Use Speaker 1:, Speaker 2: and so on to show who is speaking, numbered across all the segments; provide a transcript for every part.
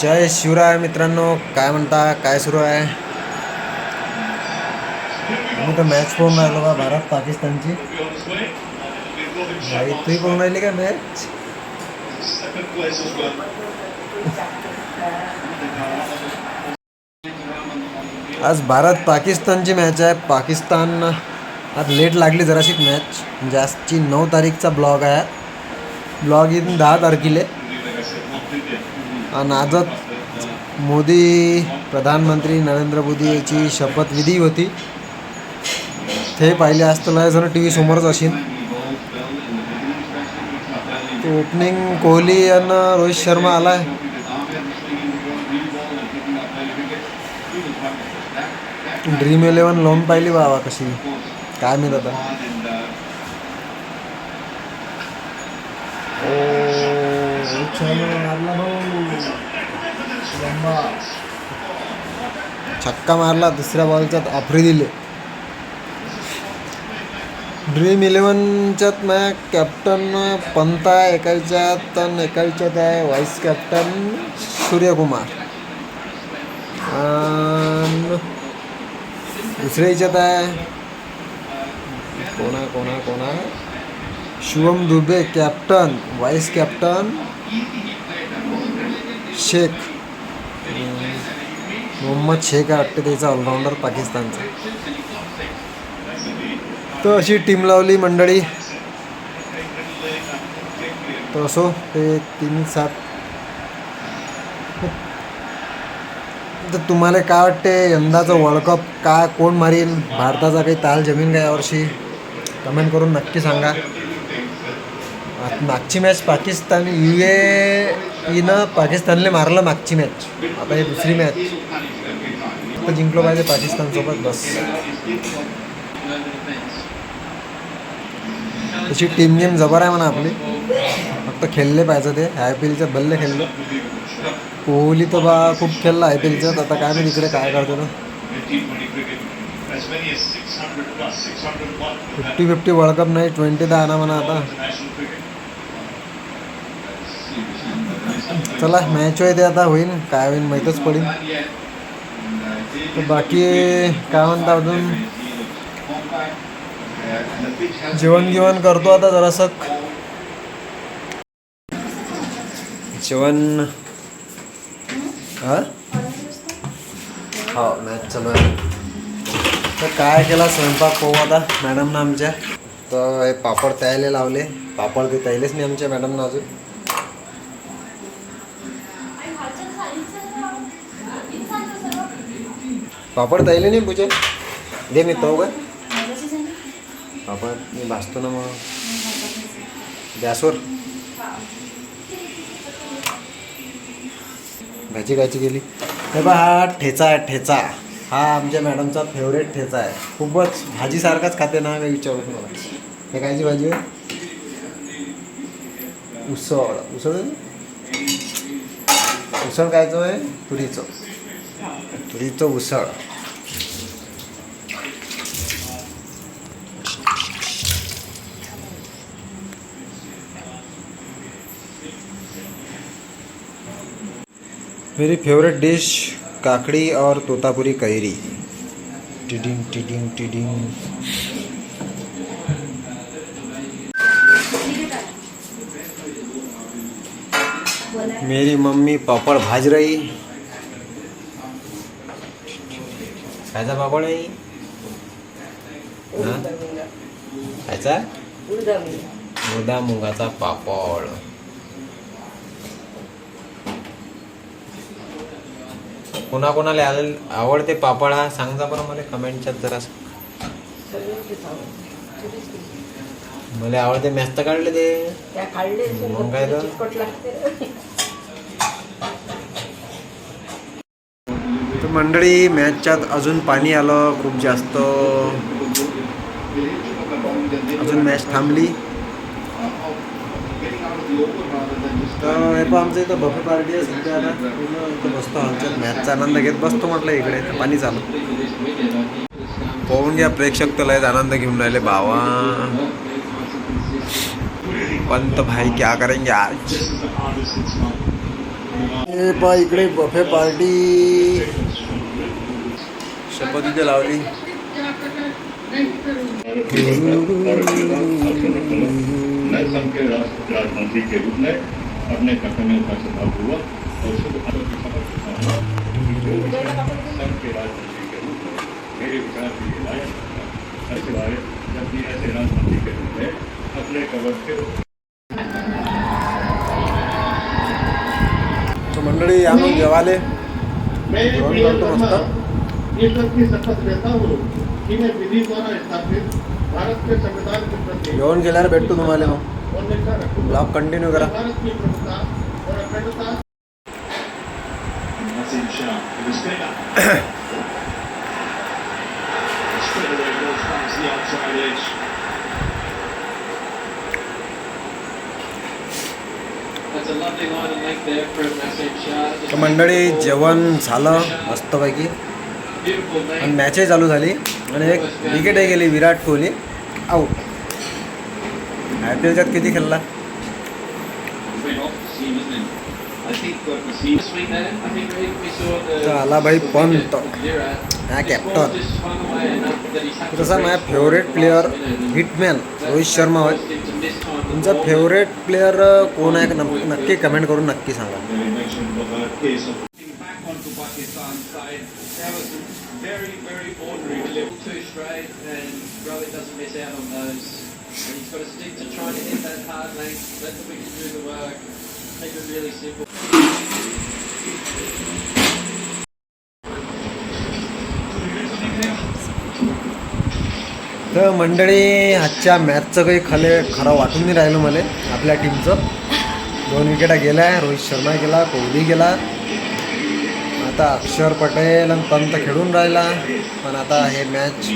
Speaker 1: जय शिवराय मित्रांनो काय म्हणता काय सुरू आहे? आम्ही तर मॅच पाहून राहिलो का भारत पाकिस्तानची. भाई तुम्ही पाहून राहिली का मॅच आज भारत पाकिस्तानची मॅच आहे. पाकिस्तान आज लेट लागली जराशी मॅच म्हणजे आजची नऊ तारीखचा ब्लॉग आहे. ब्लॉग येईन दहा तारखेला. आणि आजच मोदी प्रधानमंत्री नरेंद्र मोदी याची शपथविधी होती. ते पाहिले असतं जर जण टी व्ही समोरच असेल. तो ओपनिंग कोहली आणि रोहित शर्मा आलाय. ड्रीम इलेव्हन लोन पाहिली बाबा कशी. काय मिळत आता. हो. छक्का मारला दुसऱ्या बॉलच्यात आफ्री दिले. ड्रीम इलेव्हनच्यात मॅ कॅप्टन पंत आहे एकाच्यात आणि एकाच्यात आहे व्हाईस कॅप्टन सूर्यकुमार. आणि दुसऱ्या याच्यात आहे. कोणा कोणा कोणा? Shivam Dube captain vice captain Shaikh. Mohammed Shaikh आहे वाटते त्याचा ऑलराऊंडर पाकिस्तानचा. तर अशी टीम लावली मंडळी. तर असो ते तीन सात. तर तुम्हाला काय वाटते यंदाचं वर्ल्ड कप काय कोण मारील? भारताचा काही ताल जमीन का यावर्षी? कमेंट करून नक्की सांगा. मागची मॅच पाकिस्तान यू एनं पाकिस्तानले मारलं मागची मॅच आता ही दुसरी मॅच आता जिंकलो पाहिजे पाकिस्तानसोबत बस. तशी टीम गेम जबर आहे म्हणा आपली. फक्त खेळले पाहिजे ते. आय पी एलच्यात भल्ले खेळले. कोहली तर बा खूप खेळला आय पी एलच्यात आता काय नाही तिकडे काय करतो ना फिफ्टी फिफ्टी वर्ल्ड कप नाही ट्वेंटी तर आणा म्हणा आता. चला मॅच होय ते आता होईल. काय होईल माहीतच पडेल. तर बाकी काय म्हणता अजून? जेवण गिवण करतो आता जरासं. जेवण हा? हो मॅच चालू आहे. तर काय केला स्वयंपाक पाहू आता मॅडमनं आमच्या. तर हे पापड तयायला लावले. पापड ते तयालेच नाही आमच्या मॅडमनं अजून. पापड तयायले नाही पूजा? दे मी तो का पापड मी भाजतो ना मग. गॅसवर भाजी कायची गेली. हे बा हा ठेचा आहे ठेचा. हा आमच्या मॅडमचा फेवरेट ठेचा आहे. खूपच भाजीसारखाच खाते ना काही विचारू मला हे कायची भाजी आहे उसळ. उसळ? उसळ कायचं आहे तुरीचं. तुरीचं उसळ मेरी फेवरेट डिश काकड़ी और तोतापुरी कैरी टिडिंग टिडिंग टिडिंग। मेरी मम्मी पापड़ भाज रही। खायचा पापड आहे? हा? खायचा? मुर्दा मुंगाचा पापड. कोणा कोणाला आले आवडते पापड हा? सांगा बरं मला कमेंटच्यात जरा. मला आवडते. मॅच तर काढले ते. मग काय तर? तर मंडळी मॅचच्यात अजून पाणी आलं खूप जास्त. अजून मॅच थांबली. तर हे पण आमचं इथं बफे पार्टी आहे सध्या आता. इथं बसतो आमच्यात मॅचचा आनंद घेत बसतो म्हटलं इकडे. पाणी चालू. पाहून घ्या प्रेक्षक तर लयत आनंद घेऊन राहिले. भावा. पंत भाई क्या करेंगे आज? हे पा इकडे बफे पार्टी. शपथ लावली.
Speaker 2: मैं संघ के राष्ट्र राजमंत्री के रूप में अपने का श्रद्धापूर्वक और शुभ संघ के के रूप में मेरे विचार ऐसे के रूप में अपने
Speaker 1: मंडळी आणून जेवाले जेवण करतो मस्त. ये गेल्यावर भेटतो तुम्हाला
Speaker 2: लेता
Speaker 1: हूँ कंटिन्यू करा. मंडळी जेवण झालं मस्तपैकी. आणि मॅचे चालू झाली. आणि एक विकेट गेली Virat Kohli. Out I P एलच्यात किती खेळला? आला भाई पंत. हा कॅप्टन तसा माझा favourite player hitman Rohit Sharma होय. तुमचा फेवरेट प्लेअर कोण आहे? नक्की कमेंट करून नक्की सांगा.
Speaker 3: Doesn't miss out on those. And he's got to stick to trying to hit that hard length, let the wicket do the work. Keep it really simple.
Speaker 1: तर मंडळी आजच्या मॅचचं काही खले खरं वाटून नाही राहिलं मला आपल्या टीमचं दोन विकेटा गेल्या रोहित शर्मा गेला कोहली गेला आता अक्षर पटेल आणि पंत खेळून राहिला पण आता हे मॅच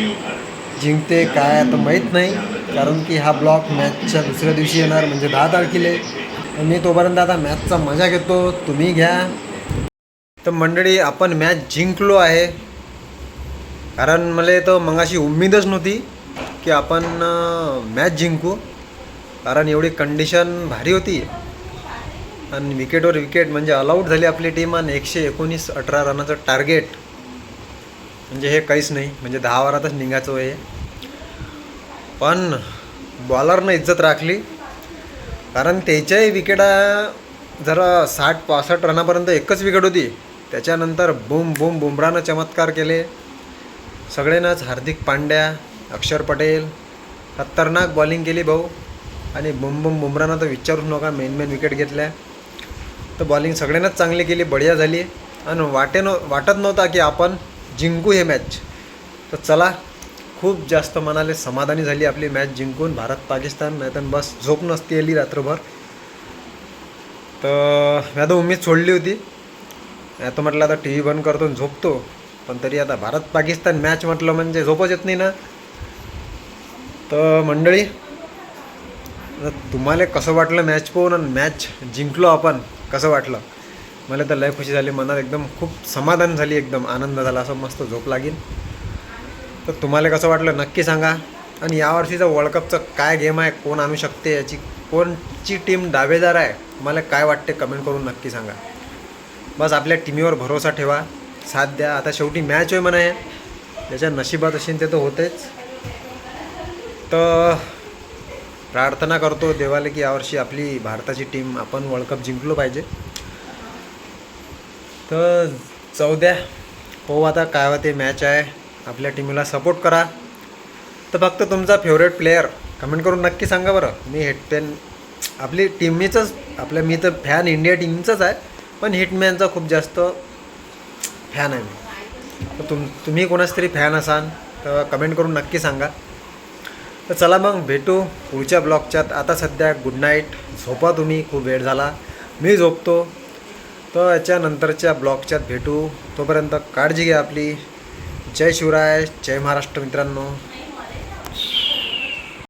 Speaker 1: जिंकते काय आता माहीत नाही. कारण की हा ब्लॉक मॅचच्या दुसऱ्या दिवशी येणार म्हणजे दहा तारखेला. आणि मी तोपर्यंत आता मॅचचा मजा घेतो. तुम्ही घ्या. तर मंडळी आपण मॅच जिंकलो आहे. कारण मला तर मगाशी उम्मीदच नव्हती की आपण मॅच जिंकू. कारण एवढी कंडिशन भारी होती. आणि विकेटवर विकेट म्हणजे ऑलआउट झाली आपली टीम आणि एकशे एकोणीस अठरा रनाचं टार्गेट म्हणजे हे काहीच नाही म्हणजे दहा वारातच निघायचं हे पण बॉलरनं इज्जत राखली. कारण त्याच्याही विकेटा जरा साठ पासष्ट रनापर्यंत एकच विकेट होती. त्याच्यानंतर बूम बूम बुमरानं चमत्कार केले. सगळ्यांनाच हार्दिक पांड्या अक्षर पटेल खतरनाक बॉलिंग केली भाऊ. आणि बुम बुम बुमरानं तर विचारूच नका मेन मेन विकेट घेतल्या. तर बॉलिंग सगळ्यांनाच चांगली केली बढिया झाली. आणि वाटेनं वाटत नव्हता की आपण जिंकू हे मॅच तर चला खूप जास्त मनाले समाधानी झाली आपली मॅच जिंकून. भारत पाकिस्तान नाही तर बस झोप नसती आली रात्रभर. तर मी आता उमेद सोडली होती. आता म्हटलं आता टी व्ही बंद करतो झोपतो. पण तरी आता भारत पाकिस्तान मॅच म्हटलं म्हणजे झोपच येत नाही ना. तर मंडळी तुम्हाला कसं वाटलं मॅच पाहून आणि मॅच जिंकलो आपण कसं वाटलं? मला तर लय खुशी झाली मनात एकदम खूप समाधान झाली एकदम आनंद झाला असं मस्त झोप लागेल. तर तुम्हाला कसं वाटलं नक्की सांगा. आणि यावर्षीचा वर्ल्ड कपचं काय गेम आहे कोण आणू शकते याची कोणची टीम दावेदार आहे मला काय वाटते कमेंट करून नक्की सांगा. बस आपल्या टीमीवर भरोसा ठेवा. साथ द्या. आता शेवटी मॅच होय म्हणा ज्याच्या नशिबात असेल ते तर होतेच. तर प्रार्थना करतो देवाला की यावर्षी आपली भारताची टीम आपण वर्ल्ड कप जिंकलो पाहिजे. तर जाऊ द्या. पाहू आता काय होते मॅच आहे. आपल्या टीमला सपोर्ट करा. तर फक्त तुमचा फेवरेट प्लेअर कमेंट करून नक्की सांगा बरं. मी हिटमॅन आपली टीमनीचंच आपल्या मी तर फॅन इंडिया टीमचंच आहे. पण हिटमॅनचा खूप जास्त फॅन आहे मी. तर तुम तुम्ही कोणाच तरी फॅन असाल तर कमेंट करून नक्की सांगा. तर चला मग भेटू पुढच्या ब्लॉगच्यात आता सध्या गुड नाईट झोपा तुम्ही खूप वेळ झाला. मी झोपतो. तर याच्यानंतरच्या ब्लॉगच्यात भेटू. तोपर्यंत काळजी घ्या आपली. जय शिवराय जय महाराष्ट्र मित्रांनो.